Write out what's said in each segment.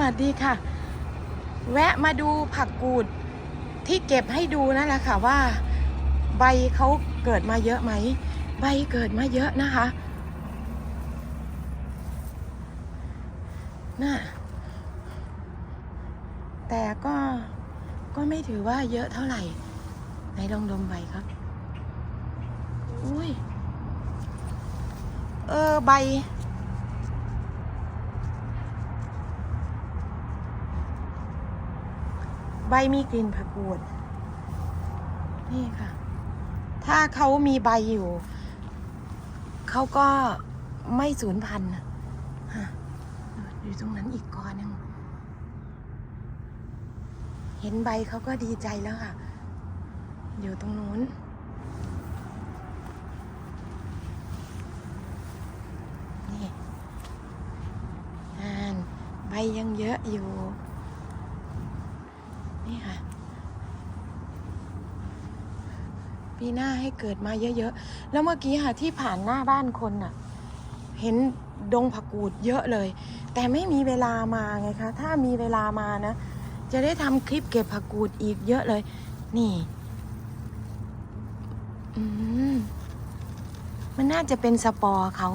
วัสดีค่ะ แวะมาดูผักกูดที่เก็บให้ดูนั่นแหละค่ะว่า ใบเขาเกิดมาเยอะไหม ใบเกิดมาเยอะนะคะน่ะแต่ก็ก็ไม่ถือว่าเยอะเท่าไหร่ไหนลองดมใบครับ อุ้ย เออใบ ใบมีกลิ่นผักกูด นี่ค่ะ ถ้าเขามีใบอยู่ เขาก็ไม่สูญพันธุ์นะฮะอยู่ตรงนั้นอีกกอหนึ่งเห็นใบเขาก็ดีใจแล้วค่ะ อยู่ตรงนู้นนี่อ่านใบยังเยอะอยู่ นี่ค่ะ ปีหน้าให้เกิดมาเยอะๆ แล้วเมื่อกี้ค่ะที่ผ่านหน้าบ้านคนน่ะ เห็นดงผักกูดเยอะเลย แต่ไม่มีเวลามาไงคะ ถ้ามีเวลามานะ จะได้ทำคลิปเก็บผักกูดอีกเยอะเลย นี่ อืมมันน่าจะเป็นสปอร์เขา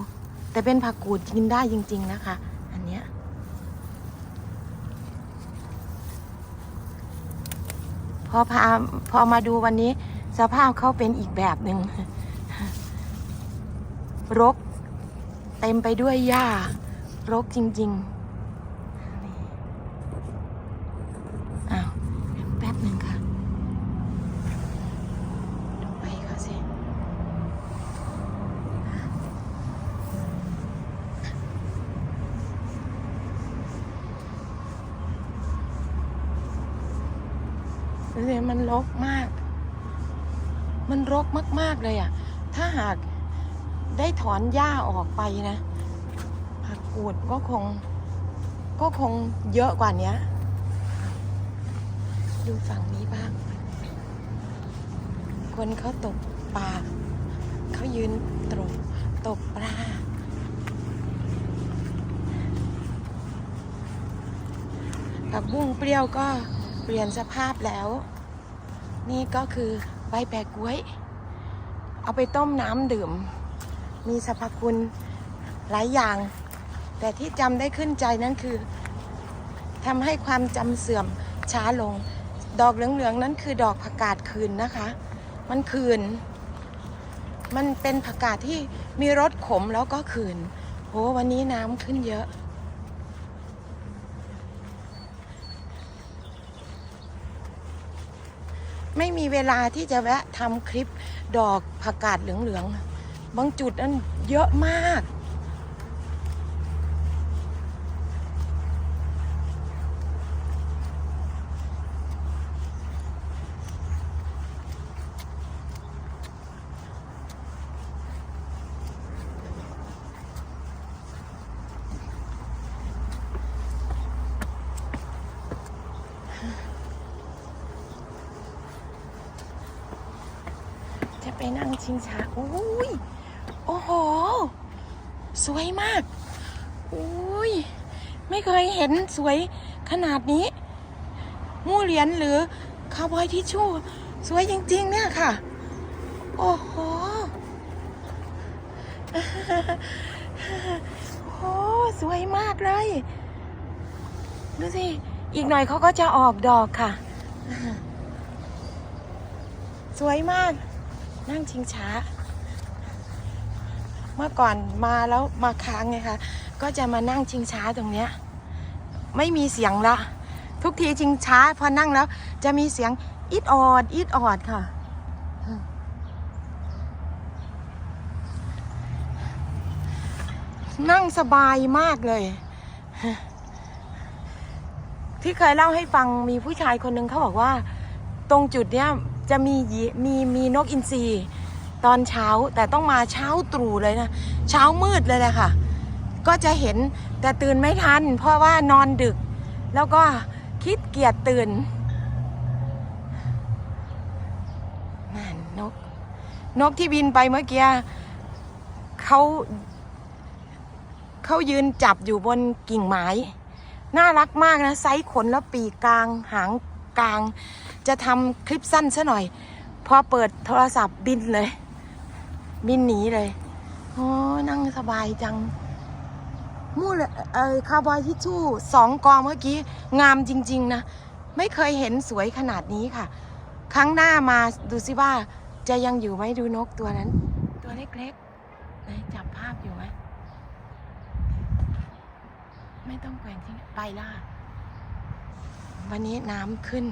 แต่เป็นผักกูดกินได้จริง ๆ นะคะ อันเนี้ย พ อพาพอมาดูวันนี้ สภาพเขาเป็นอีกแบบหนึ่งรก เต็มไปด้วยหญ้ารกจริง ๆอ้าวแป๊บหนึ่งค่ะ ดูไปเขาสิ ดูสิมันรกมาก มันรกมาก ๆ เลยอะ ถ้าหากได้ถอนหญ้าออกไปนะ ผักกูดก็คง ก็คงเยอะกว่านี้ดูฝั่งนี้บ้าง คนเขาตกปลาเขายืนตรกตกปลาผักบุ้งเปรี้ยวก็ เปลี่ยนสภาพแล้ว นี่ก็คือใบแปะกล้วย เอาไปต้มน้ำดื่ม มีสรรพคุณหลายอย่าง แต่ที่จำได้ขึ้นใจนั่นคือทำให้ความจำเสื่อมช้าลง ดอกเหลืองๆนั่นคือดอกผักกาดคืนนะคะ มันคืน มันเป็นผักกาดที่มีรสขมแล้วก็คืนโหวันนี้น้ำขึ้นเยอะ ไม่มีเวลาที่จะแวะทำคลิปดอกผักกาดเหลืองๆ บางจุดนั้นเยอะมากจ ไปนั่งชิงช้าอุ้ยโอ้โห สวยมากอุ้ยไม่เคยเห็นสวยขนาดนี้ มูเหรียญหรือคาวบอยทิชชู่ สวยจริงๆ เนี่ยค่ะ โอ้โหโอ้สวยมากเลย ดูสิ อีกหน่อยเขาก็จะออกดอกค่ะ สวยมาก นั่งชิงช้า เมื่อก่อนมาแล้วมาค้างไงคะก็จะมานั่งชิงช้าตรงเนี้ยไม่มีเสียงละทุกทีชิงช้าพอนั่งแล้ว จะมีเสียงอีดออดอีดออดค่ะนั่งสบายมากเลย ที่เคยเล่าให้ฟังมีผู้ชายคนหนึ่งเขาบอกว่า ตรงจุดเนี้ย จะมีมีมีนกอินทรีตอนเช้าแต่ต้องมาเช้าตรู่เลยนะเช้ามืดเลยแหละค่ะ ก็จะเห็นแต่ตื่นไม่ทัน เพราะว่านอนดึก แล้วก็คิดเกียจตื่นนั่นนก นกที่บินไปเมื่อกี้เขาเขายืนจับอยู่บนกิ่งไม้ น่ารักมากนะไซส์ขนแล้วปีกกลางหาง กลาง จะทำคลิปสั้นซะหน่อย พอเปิดโทรศัพท์บินเลย บินหนีเลย โอ้นั่งสบายจังมู่เลยเออคาร์บอยทิชชู่สองกองเมื่อกี้ งามจริง ๆ นะ ไม่เคยเห็นสวยขนาดนี้ค่ะ ครั้งหน้ามาดูสิว่าจะยังอยู่ไหมดูนกตัวนั้น ตัวเล็กๆไหนจับภาพอยู่ไหมไม่ต้องแกว่งทิ้งไปล่ะ วันนี้น้ำขึ้น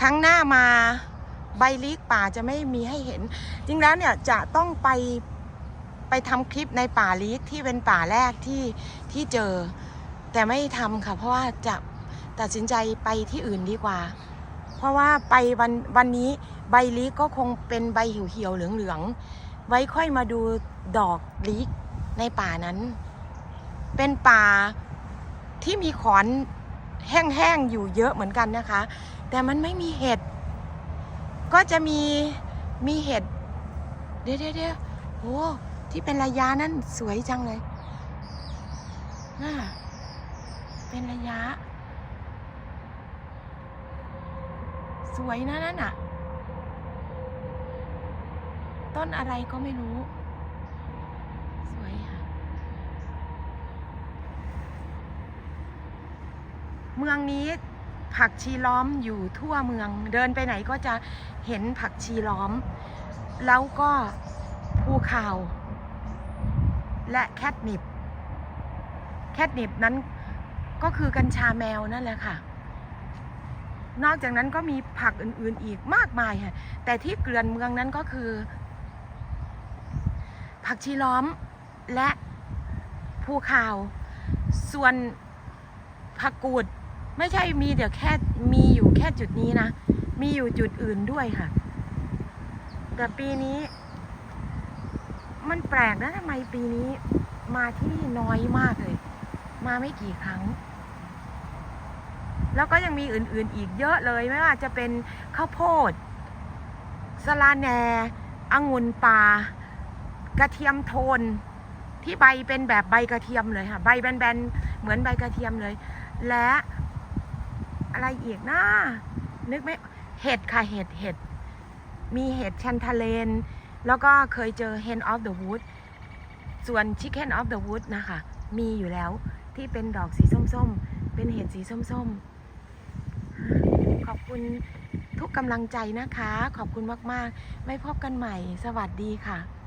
ครั้งหน้ามาใบลีกป่าจะไม่มีให้เห็น จริงแล้วเนี่ยจะต้องไปไปทำคลิปในป่าลีกที่เป็นป่าแรกที่ที่เจอ แต่ไม่ทำค่ะเพราะว่าจะตัดสินใจไปที่อื่นดีกว่า เพราะว่าไปวันวันนี้ใบลีกก็คงเป็นใบเหี่ยวๆเหลืองๆ ไว้ค่อยมาดูดอกลีกในป่านั้น เป็นป่าที่มีขอนแห้งๆอยู่เยอะเหมือนกันนะคะ แต่มันไม่มีเห็ด ก็จะมีมีเห็ด เดี๋ยวเดี๋ยวเดี๋ยวโอ้ที่เป็นระยะนั่นสวยจังเลยน่าเป็นระยะ สวยนะนั่นน่ะ ต้นอะไรก็ไม่รู้ สวยค่ะ เมืองนี้ผักชีล้อมอยู่ทั่วเมือง เดินไปไหนก็จะเห็นผักชีล้อม แล้วก็ภูเขาและแคทนิบแคทนิบนั้นก็คือกัญชาแมวนั่นแหละค่ะ นอกจากนั้นก็มีผักอื่นๆอีกมากมายค่ะ แต่ที่เกลื่อนเมืองนั้นก็คือ ผักชีล้อมและภูเขาส่วนผักกูดไม่ใช่มีเดี๋ยวแค่มีอยู่แค่จุดนี้นะ มีอยู่จุดอื่นด้วยค่ะ แต่ปีนี้ มันแปลกนะทำไมปีนี้ มาที่นี่น้อยมากเลย มาไม่กี่ครั้ง แล้วก็ยังมีอื่นๆอีกเยอะเลยไม่ว่าจะเป็นข้าวโพดสลาแหนองุ่นป่า กระเทียมโทนที่ใบเป็นแบบใบกระเทียมเลยค่ะ ใบแบนๆเหมือนใบกระเทียมเลย และอะไรอีกนะนึกไม่เห็ดค่ะเห็ดเห็ดมีเห็ดชันทาเลน แล้วก็เคยเจอ hen of the wood ส่วน chicken of the wood นะคะ มีอยู่แล้วที่เป็นดอกสีส้มๆ เป็นเห็ดสีส้มๆ ขอบคุณทุกกำลังใจนะคะ ขอบคุณมากๆ ไม่พบกันใหม่ สวัสดีค่ะ